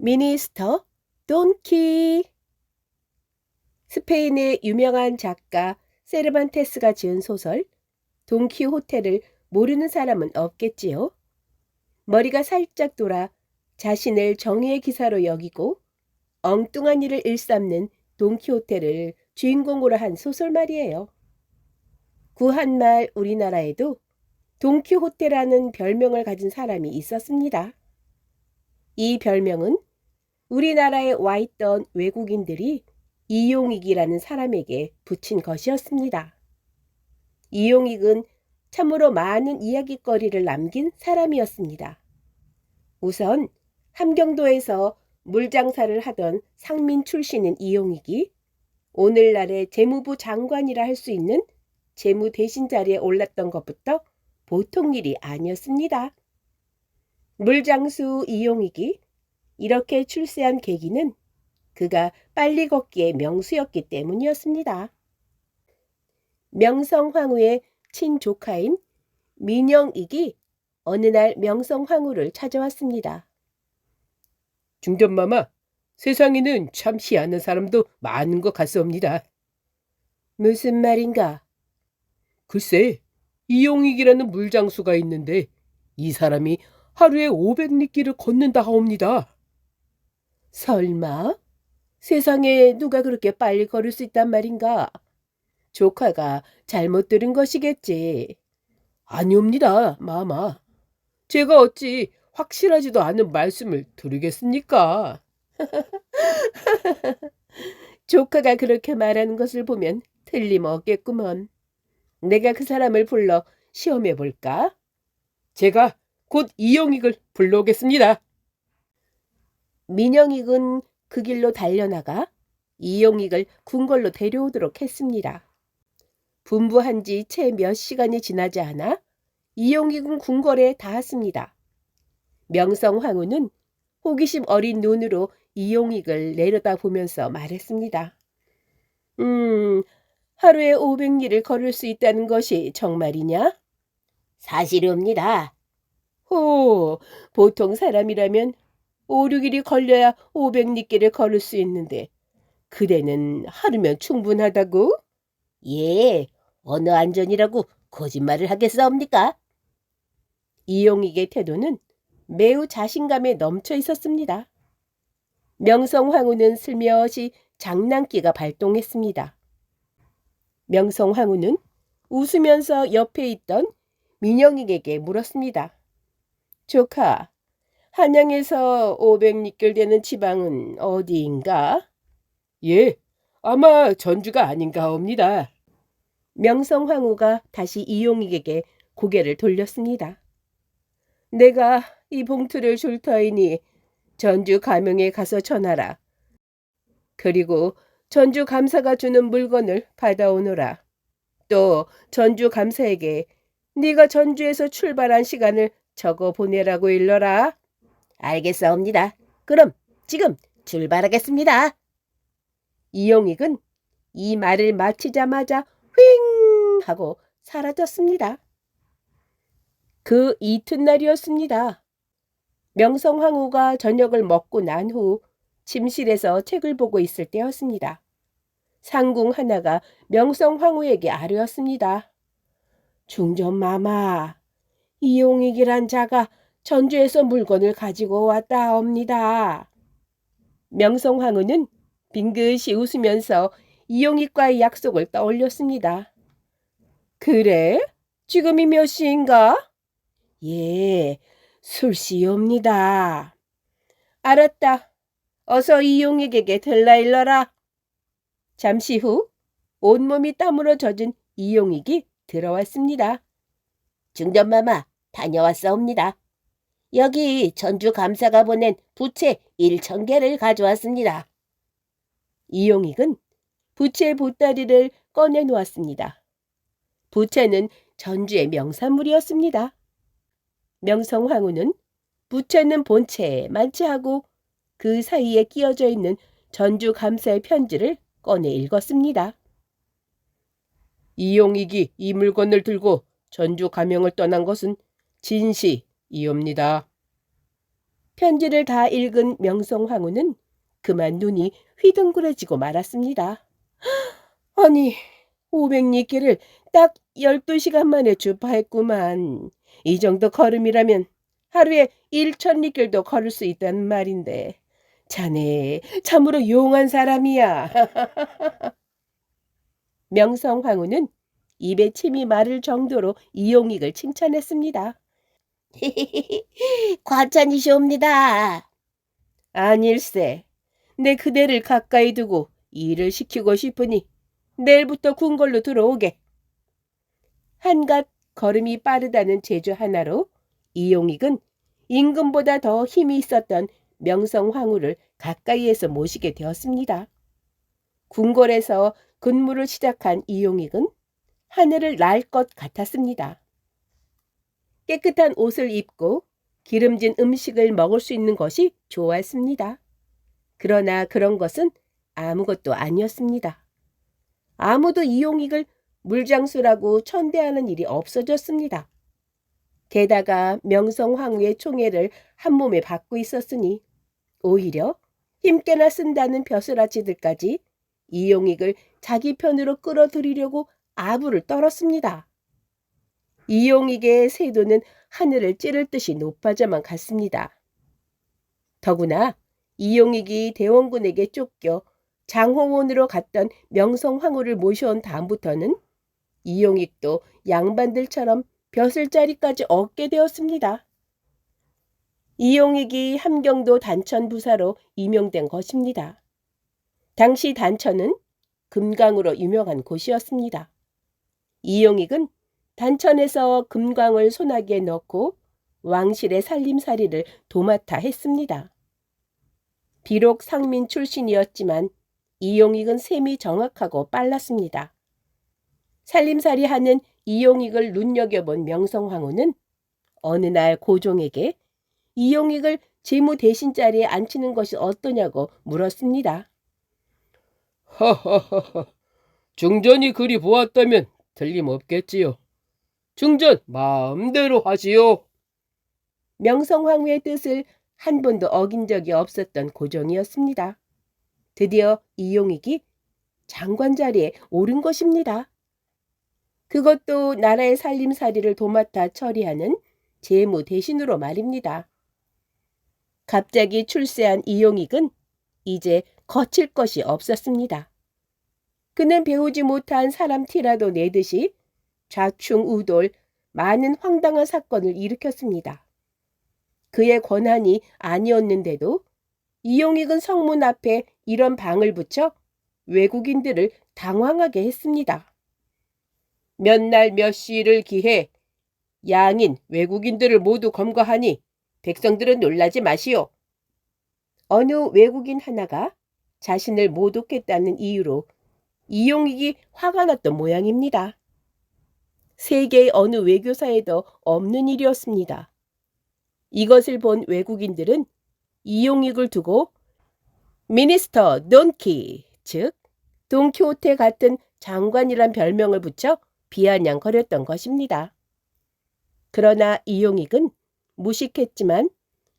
미니스터 돈키 스페인의 유명한 작가 세르반테스가 지은 소설 돈키호테를 모르는 사람은 없겠지요. 머리가 살짝 돌아 자신을 정의의 기사로 여기고 엉뚱한 일을 일삼는 돈키호테를 주인공으로 한 소설 말이에요. 구한말 우리나라에도 돈키호테라는 별명을 가진 사람이 있었습니다. 이 별명은 우리나라에 와 있던 외국인들이 이용익이라는 사람에게 붙인 것이었습니다. 이용익은 참으로 많은 이야기거리를 남긴 사람이었습니다. 우선 함경도에서 물장사를 하던 상민 출신인 이용익이 오늘날의 재무부 장관이라 할 수 있는 재무 대신 자리에 올랐던 것부터 보통 일이 아니었습니다. 물장수 이용익이 이렇게 출세한 계기는 그가 빨리 걷기의 명수였기 때문이었습니다. 명성황후의 친조카인 민영익이 어느 날 명성황후를 찾아왔습니다. 중전마마, 세상에는 참 희한한 사람도 많은 것 같사옵니다. 무슨 말인가? 글쎄, 이용익이라는 물장수가 있는데 이 사람이 하루에 500리끼를 걷는다 하옵니다. 설마? 세상에 누가 그렇게 빨리 걸을 수 있단 말인가? 조카가 잘못 들은 것이겠지. 아니옵니다, 마마. 제가 어찌 확실하지도 않은 말씀을 드리겠습니까? 조카가 그렇게 말하는 것을 보면 틀림없겠구먼. 내가 그 사람을 불러 시험해 볼까? 제가 곧 이용익을 불러오겠습니다. 민영익은 그 길로 달려나가 이용익을 궁궐로 데려오도록 했습니다. 분부한 지 채 몇 시간이 지나지 않아 이용익은 궁궐에 닿았습니다. 명성황후는 호기심 어린 눈으로 이용익을 내려다보면서 말했습니다. 음, 하루에 500리를 걸을 수 있다는 것이 정말이냐? 사실입니다. 호, 보통 사람이라면 5, 6일이 걸려야 500리끼를 걸을 수 있는데 그대는 하루면 충분하다고? 예, 어느 안전이라고 거짓말을 하겠사옵니까? 이용익의 태도는 매우 자신감에 넘쳐 있었습니다. 명성황후는 슬며시 장난기가 발동했습니다. 명성 황후는 웃으면서 옆에 있던 민영익에게 물었습니다. 조카, 한양에서 500리끌 되는 지방은 어디인가? 예, 아마 전주가 아닌가 합니다. 명성 황후가 다시 이용익에게 고개를 돌렸습니다. 내가 이 봉투를 줄 터이니 전주 가명에 가서 전하라. 그리고 전주 감사가 주는 물건을 받아오너라. 또 전주 감사에게 네가 전주에서 출발한 시간을 적어 보내라고 일러라. 알겠사옵니다. 그럼 지금 출발하겠습니다. 이용익은 이 말을 마치자마자 휑 하고 사라졌습니다. 그 이튿날이었습니다. 명성황후가 저녁을 먹고 난 후 침실에서 책을 보고 있을 때였습니다. 상궁 하나가 명성 황후에게 아뢰었습니다. 중전 마마, 이용익이란 자가 전주에서 물건을 가지고 왔다옵니다. 명성 황후는 빙긋이 웃으면서 이용익과의 약속을 떠올렸습니다. 그래? 지금이 몇 시인가? 예, 술시옵니다. 알았다. 어서 이용익에게 들라 일러라. 잠시 후 온몸이 땀으로 젖은 이용익이 들어왔습니다. 중전마마, 다녀왔사옵니다. 여기 전주 감사가 보낸 부채 1천 개를 가져왔습니다. 이용익은 부채 보따리를 꺼내 놓았습니다. 부채는 전주의 명산물이었습니다. 명성황후는 부채는 본체에 만취하고 그 사이에 끼어져 있는 전주 감사의 편지를 꺼내 읽었습니다. 이용익이 이 물건을 들고 전주 가명을 떠난 것은 진시이옵니다. 편지를 다 읽은 명성황후는 그만 눈이 휘둥그레지고 말았습니다. 아니, 500리길을 딱 12시간 만에 주파했구만. 이 정도 걸음이라면 하루에 1천리길도 걸을 수 있다는 말인데. 자네, 참으로 용한 사람이야. 명성 황후는 입에 침이 마를 정도로 이용익을 칭찬했습니다. 과찬이시옵니다. 아닐세. 내 그대를 가까이 두고 일을 시키고 싶으니 내일부터 궁궐로 들어오게. 한갓 걸음이 빠르다는 제주 하나로 이용익은 임금보다 더 힘이 있었던 명성 황후를 가까이에서 모시게 되었습니다. 궁궐에서 근무를 시작한 이용익은 하늘을 날 것 같았습니다. 깨끗한 옷을 입고 기름진 음식을 먹을 수 있는 것이 좋았습니다. 그러나 그런 것은 아무것도 아니었습니다. 아무도 이용익을 물장수라고 천대하는 일이 없어졌습니다. 게다가 명성황후의 총애를 한 몸에 받고 있었으니 오히려 힘께나 쓴다는 벼슬아치들까지 이용익을 자기 편으로 끌어들이려고 아부를 떨었습니다. 이용익의 세도는 하늘을 찌를 듯이 높아져만 갔습니다. 더구나 이용익이 대원군에게 쫓겨 장호원으로 갔던 명성황후를 모셔온 다음부터는 이용익도 양반들처럼 벼슬자리까지 얻게 되었습니다. 이용익이 함경도 단천 부사로 임용된 것입니다. 당시 단천은 금강으로 유명한 곳이었습니다. 이용익은 단천에서 금광을 소나기에 넣고 왕실의 살림살이를 도맡아 했습니다. 비록 상민 출신이었지만 이용익은 셈이 정확하고 빨랐습니다. 살림살이 하는 이용익을 눈여겨본 명성황후는 어느 날 고종에게 이용익을 재무 대신 자리에 앉히는 것이 어떠냐고 물었습니다. 하하하하. 중전이 그리 보았다면 틀림없겠지요. 중전 마음대로 하시오. 명성황후의 뜻을 한 번도 어긴 적이 없었던 고종이었습니다. 드디어 이용익이 장관 자리에 오른 것입니다. 그것도 나라의 살림살이를 도맡아 처리하는 재무 대신으로 말입니다. 갑자기 출세한 이용익은 이제 거칠 것이 없었습니다. 그는 배우지 못한 사람 티라도 내듯이 좌충우돌 많은 황당한 사건을 일으켰습니다. 그의 권한이 아니었는데도 이용익은 성문 앞에 이런 방을 붙여 외국인들을 당황하게 했습니다. 몇 날 몇 시를 기해 양인 외국인들을 모두 검거하니 백성들은 놀라지 마시오. 어느 외국인 하나가 자신을 모독했다는 이유로 이용익이 화가 났던 모양입니다. 세계의 어느 외교사에도 없는 일이었습니다. 이것을 본 외국인들은 이용익을 두고 미니스터 돈키, 즉 돈키호테 같은 장관이란 별명을 붙여 비아냥거렸던 것입니다. 그러나 이용익은 무식했지만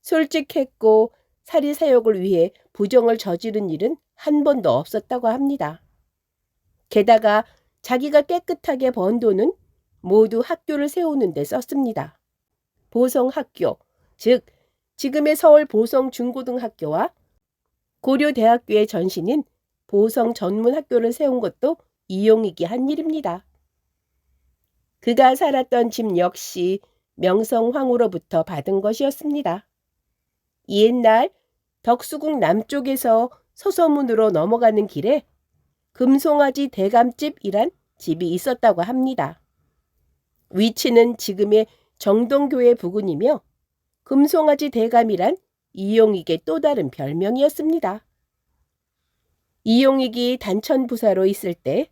솔직했고 사리사욕을 위해 부정을 저지른 일은 한 번도 없었다고 합니다. 게다가 자기가 깨끗하게 번 돈은 모두 학교를 세우는 데 썼습니다. 보성학교, 즉 지금의 서울 보성 중고등학교와 고려대학교의 전신인 보성 전문학교를 세운 것도 이용익이 한 일입니다. 그가 살았던 집 역시 명성황후로부터 받은 것이었습니다. 옛날 덕수궁 남쪽에서 서서문으로 넘어가는 길에 금송아지 대감집이란 집이 있었다고 합니다. 위치는 지금의 정동교회 부근이며 금송아지 대감이란 이용익의 또 다른 별명이었습니다. 이용익이 단천 부사로 있을 때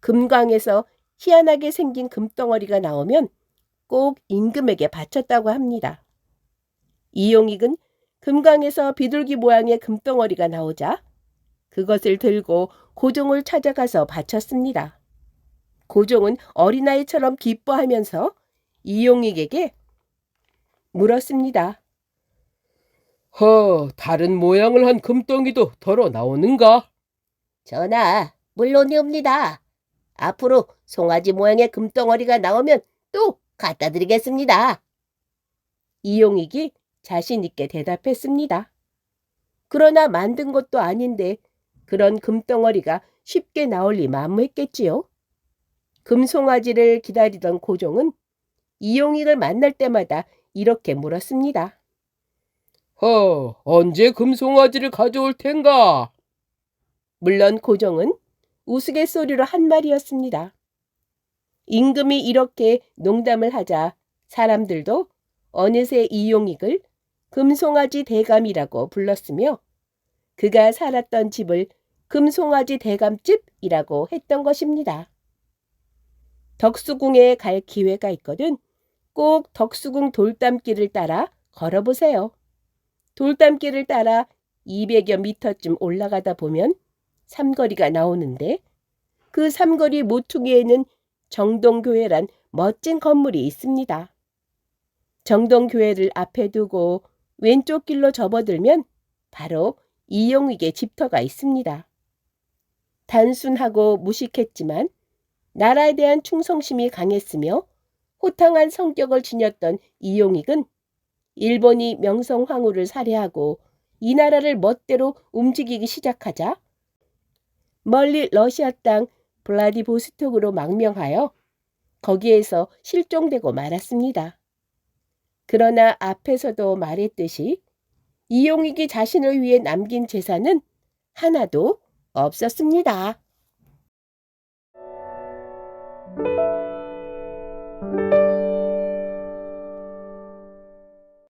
금광에서 희한하게 생긴 금덩어리가 나오면 꼭 임금에게 바쳤다고 합니다. 이용익은 금강에서 비둘기 모양의 금덩어리가 나오자 그것을 들고 고종을 찾아가서 바쳤습니다. 고종은 어린아이처럼 기뻐하면서 이용익에게 물었습니다. 허, 다른 모양을 한 금덩이도 덜어 나오는가? 전하, 물론이옵니다. 앞으로 송아지 모양의 금덩어리가 나오면 또 갖다 드리겠습니다. 이용익이 자신 있게 대답했습니다. 그러나 만든 것도 아닌데 그런 금덩어리가 쉽게 나올 리 만무했겠지요. 금송아지를 기다리던 고종은 이용익을 만날 때마다 이렇게 물었습니다. 허, 언제 금송아지를 가져올 텐가? 물론 고종은 우스갯소리로 한 말이었습니다. 임금이 이렇게 농담을 하자 사람들도 어느새 이용익을 금송아지 대감이라고 불렀으며 그가 살았던 집을 금송아지 대감집이라고 했던 것입니다. 덕수궁에 갈 기회가 있거든 꼭 덕수궁 돌담길을 따라 걸어보세요. 돌담길을 따라 200여 미터쯤 올라가다 보면 삼거리가 나오는데 그 삼거리 모퉁이에는 정동교회란 멋진 건물이 있습니다. 정동교회를 앞에 두고 왼쪽 길로 접어들면 바로 이용익의 집터가 있습니다. 단순하고 무식했지만 나라에 대한 충성심이 강했으며 호탕한 성격을 지녔던 이용익은 일본이 명성황후를 살해하고 이 나라를 멋대로 움직이기 시작하자 멀리 러시아 땅 블라디보스톡으로 망명하여 거기에서 실종되고 말았습니다. 그러나 앞에서도 말했듯이 이용익이 자신을 위해 남긴 재산은 하나도 없었습니다.